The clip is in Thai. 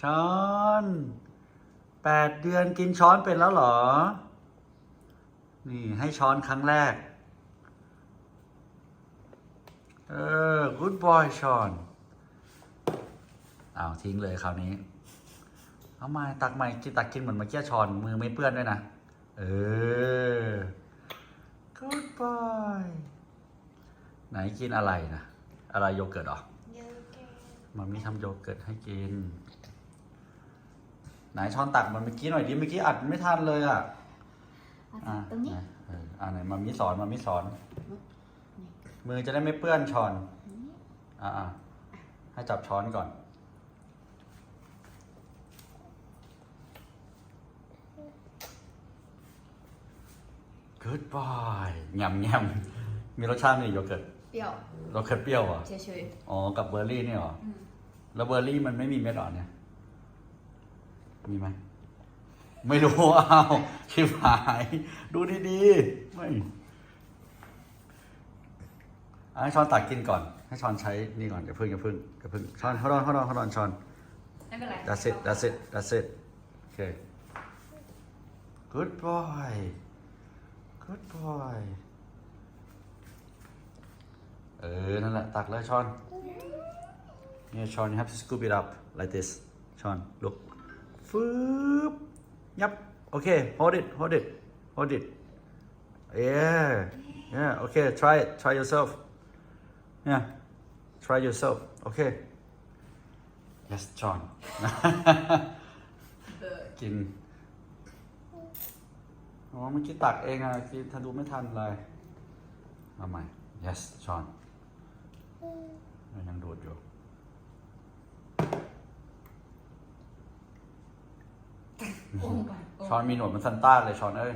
ช้อนแปดเดือนกินช้อนเป็นแล้วเหรอ นี่ให้ช้อนครั้งแรก เออ good boy ช้อนอ้าวทิ้งเลยคราวนี้ เอามาตักใหม่กินตักกินเหมือนเมื่อกี้ช้อนมือไม่เปื้อนด้วยนะ เออ good boy ไหนกินอะไรนะ อะไรโยเกิร์ตเหรอเยอะแกมามีทำโยเกิร์ตให้กิน ไหนช้อนตักมันเมื่อกี้หน่อยดิเมื่อกี้อัดไม่ทันเลยอะเอาอะตรงนี้ไหเอออ่าไหนมามีสอนมามีสอน มือจะได้ไม่เปื้อนช้อนอ่าอะให้จับช้อนก่อน Good boy ยำยำมีรสชาติไหมโยเกิร์ตเปรี้ยวโยเกิร์ตเปรี้ยวเหรอะเฉยอ๋อกับเบอร์รี่นี่เหรอๆอืมแล้วเบอร์รี่มันไม่มีเม็ดเหรอเนี่ย มีไหมไม่รู้อ้าวชิบหาย ดูดีๆไม่เอาให้ช้อนตักกินก่อน ให้ช้อนใช้นี่ก่อนอย่าพึ่งอย่าพึ่งอย่าพึ่งช้อนเขาดอนเขาดอนเขาดอนช้อน ไม่เป็นไร that's it that's it that's it โอเค good boy good boy เออ นั่นแหละ ตักเลยช้อน เนี่ยช้อน you have to scoop it up like this ช้อน look ฟืบยับ โอเค hold it hold it hold it yeah yeah okay try it try yourself yeah try yourself okay yes ช้อนเออกินอ๋อเมื่อกี้ตักเองอะกินถ้าดูไม่ทันเลยมาใหม่ yes ช้อนยังดูดอยู่ โอ้ my god ช้อนมีหนวดเหมันซันต้าเลยช้อนเอ้ย